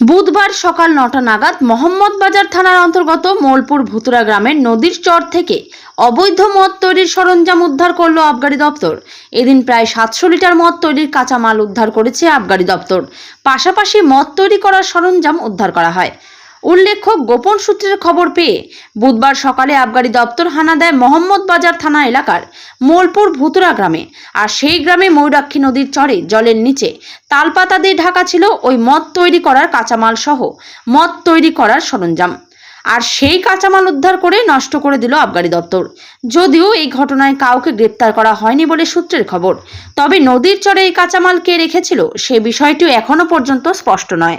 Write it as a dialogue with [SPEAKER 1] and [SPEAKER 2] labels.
[SPEAKER 1] বুধবার সকাল নটা নাগাদ মোহাম্মদবাজার থানার অন্তর্গত মোলপুর ভুতুরা গ্রামের নদীর চর থেকে অবৈধ মদ তৈরির সরঞ্জাম উদ্ধার করল আবগারি দপ্তর। এদিন প্রায় সাতশো লিটার মদ তৈরির কাঁচামাল উদ্ধার করেছে আবগারি দপ্তর। পাশাপাশি মদ তৈরি করার সরঞ্জাম উদ্ধার করা হয়। উল্লেখ্য, গোপন সূত্রের খবর পেয়ে বুধবার সকালে আবগারি দপ্তর হানা দেয় মোহাম্মদবাজার থানা এলাকার মোলপুর ভুতুরা গ্রামে। আর সেই গ্রামে ময়ূরাক্ষী নদীর চরে জলের নিচে তালপাতা দিয়ে ঢাকা ছিল ওই মদ তৈরি করার কাঁচামাল সহ মদ তৈরি করার সরঞ্জাম। আর সেই কাঁচামাল উদ্ধার করে নষ্ট করে দিল আবগারি দপ্তর। যদিও এই ঘটনায় কাউকে গ্রেপ্তার করা হয়নি বলে সূত্রের খবর। তবে নদীর চরে এই কাঁচামাল কে রেখেছিল সে বিষয়টিও এখনও পর্যন্ত স্পষ্ট নয়।